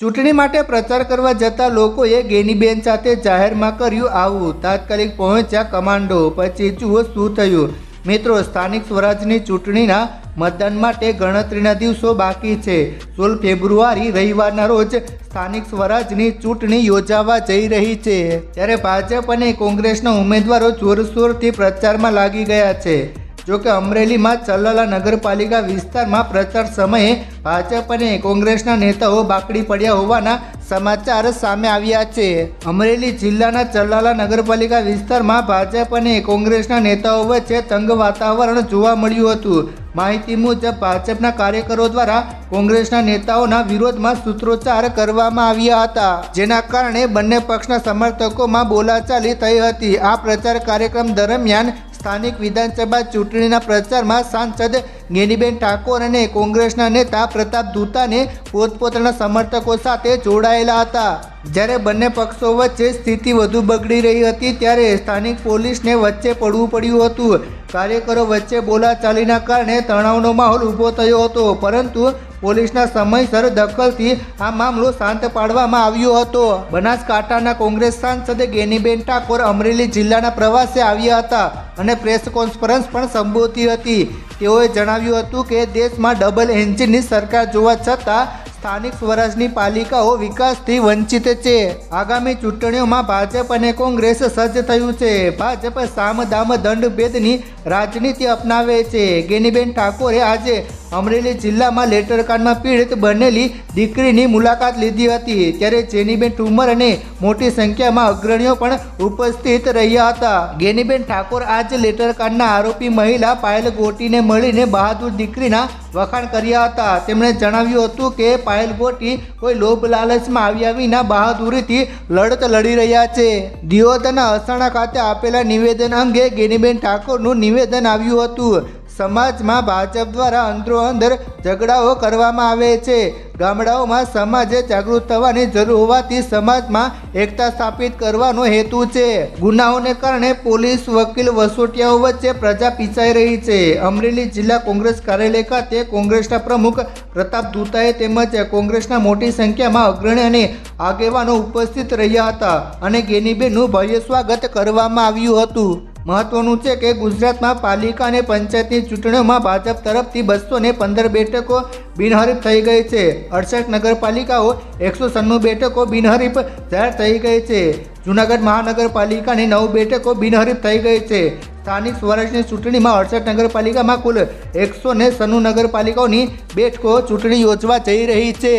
ચૂંટણી માટે પ્રચાર કરવા જતા લોકોએ ગેનીબેન સાથે જાહેરમાં કર્યું આવું. તાત્કાલિક પહોંચ્યા કમાન્ડો, પછી જુઓ શું થયું. મિત્રો, સ્થાનિક સ્વરાજની ચૂંટણીના મતદાન માટે ગણતરીના દિવસો બાકી છે. સોળ ફેબ્રુઆરી રવિવારના રોજ સ્થાનિક સ્વરાજની ચૂંટણી યોજાવા જઈ રહી છે. ત્યારે ભાજપ અને કોંગ્રેસના ઉમેદવારો જોરશોરથી પ્રચારમાં લાગી ગયા છે. જોકે અમરેલીમાં ચલાલા નગરપાલિકા વિસ્તારમાં પ્રચાર સમયે ભાજપ અને કોંગ્રેસના નેતાઓ બાકડી પડ્યા હોવાના સમાચાર સામે આવ્યા છે. અમરેલી જિલ્લાના ચલાલા નગરપાલિકા વિસ્તારમાં ભાજપ અને કોંગ્રેસના નેતાઓ વચ્ચે તંગ વાતાવરણ જોવા મળ્યું હતું. માહિતી મુજબ, ભાજપના કાર્યકરો દ્વારા કોંગ્રેસના નેતાઓના વિરોધમાં સૂત્રોચ્ચાર કરવામાં આવ્યા હતા, જેના કારણે બંને પક્ષના સમર્થકોમાં બોલાચાલી થઈ હતી. આ પ્રચાર કાર્યક્રમ દરમિયાન સ્થાનિક વિધાનસભા ચૂંટણીના પ્રચારમાં સાંસદ ગેનીબેન ઠાકોર અને કોંગ્રેસના નેતા પ્રતાપ દૂતાને પોતપોતાના સમર્થકો સાથે જોડાયેલા હતા. જ્યારે બંને પક્ષો વચ્ચે સ્થિતિ વધુ બગડી રહી હતી, ત્યારે સ્થાનિક પોલીસને વચ્ચે પડવું પડ્યું હતું. કાર્યકરો વચ્ચે બોલાચાલીના કારણે તણાવનો માહોલ ઊભો થયો હતો, પરંતુ પોલીસના સમયસર દખલથી આ મામલો શાંત પાડવામાં આવ્યો હતો. બનાસકાંઠાના કોંગ્રેસ સાંસદ ગેનીબેન ઠાકોર અમરેલી જિલ્લાના પ્રવાસે આવ્યા હતા અને પ્રેસ કોન્ફરન્સ પણ સંબોધી હતી. તેઓએ જણાવ્યું હતું કે દેશમાં ડબલ એન્જિનની સરકાર જોવા છતાં સ્થાનિક સ્વરાજની પાલિકાઓ વિકાસથી વંચિત છે. આગામી ચૂંટણીઓમાં ભાજપ અને કોંગ્રેસ સજ્જ થયું છે. ભાજપ સામ દામ દંડ ભેદની રાજનીતિ અપનાવે છે. ગેનીબેન ઠાકોરે આજે અમરેલી જિલ્લામાં લેટરકાંડમાં પીડિત બનેલી દીકરીની મુલાકાત લીધી હતી. ત્યારે જેનીબેન ઠુમર અને મોટી સંખ્યામાં અગ્રણીઓ પણ ઉપસ્થિત રહ્યા હતા. ગેનીબેન ઠાકોર આજ લેટરકાંડના આરોપી મહિલા પાયલ ગોટીને મળીને બહાદુર દીકરીના વખાણ કર્યા હતા. તેમણે જણાવ્યું હતું કે પાયલ ગોટી કોઈ લોભ લાલચમાં આવ્યા વિના બહાદુરીથી લડત લડી રહ્યા છે. દિયોદના અસાણા ખાતે આપેલા નિવેદન અંગે ગેનીબેન ઠાકોરનું નિવેદન આવ્યું હતું. સમાજમાં ભાજપ દ્વારા અંદરો અંદર ઝઘડાઓ કરવામાં આવે છે. ગામડાઓમાં સમાજે જાગૃત થવાની જરૂર હોવાથી સમાજમાં એકતા સ્થાપિત કરવાનો હેતુ છે. ગુનાઓને કારણે પોલીસ, વકીલ, વસોટિયાઓ વચ્ચે પ્રજા પીસાઈ રહી છે. અમરેલી જિલ્લા કોંગ્રેસ કાર્યાલય ખાતે કોંગ્રેસના પ્રમુખ પ્રતાપ દૂતાએ તેમજ કોંગ્રેસના મોટી સંખ્યામાં અગ્રણી અને આગેવાનો ઉપસ્થિત રહ્યા હતા અને ગેનીબેનનું ભવ્ય સ્વાગત કરવામાં આવ્યું હતું. મહત્વનું છે કે ગુજરાતમાં પાલિકા અને પંચાયતની ચૂંટણીઓમાં ભાજપ તરફથી બસો ને પંદર બેઠકો બિનહરીફ થઈ ગઈ છે. અડસઠ નગરપાલિકાઓ, એકસો સન્નું બેઠકો બિનહરીફ જાહેર થઈ ગઈ છે. જૂનાગઢ મહાનગરપાલિકાની નવ બેઠકો બિનહરીફ થઈ ગઈ છે. સ્થાનિક સ્વરાજની ચૂંટણીમાં અડસઠ નગરપાલિકામાં કુલ એકસો ને સન્નું નગરપાલિકાઓની બેઠકો ચૂંટણી યોજવા જઈ રહી છે.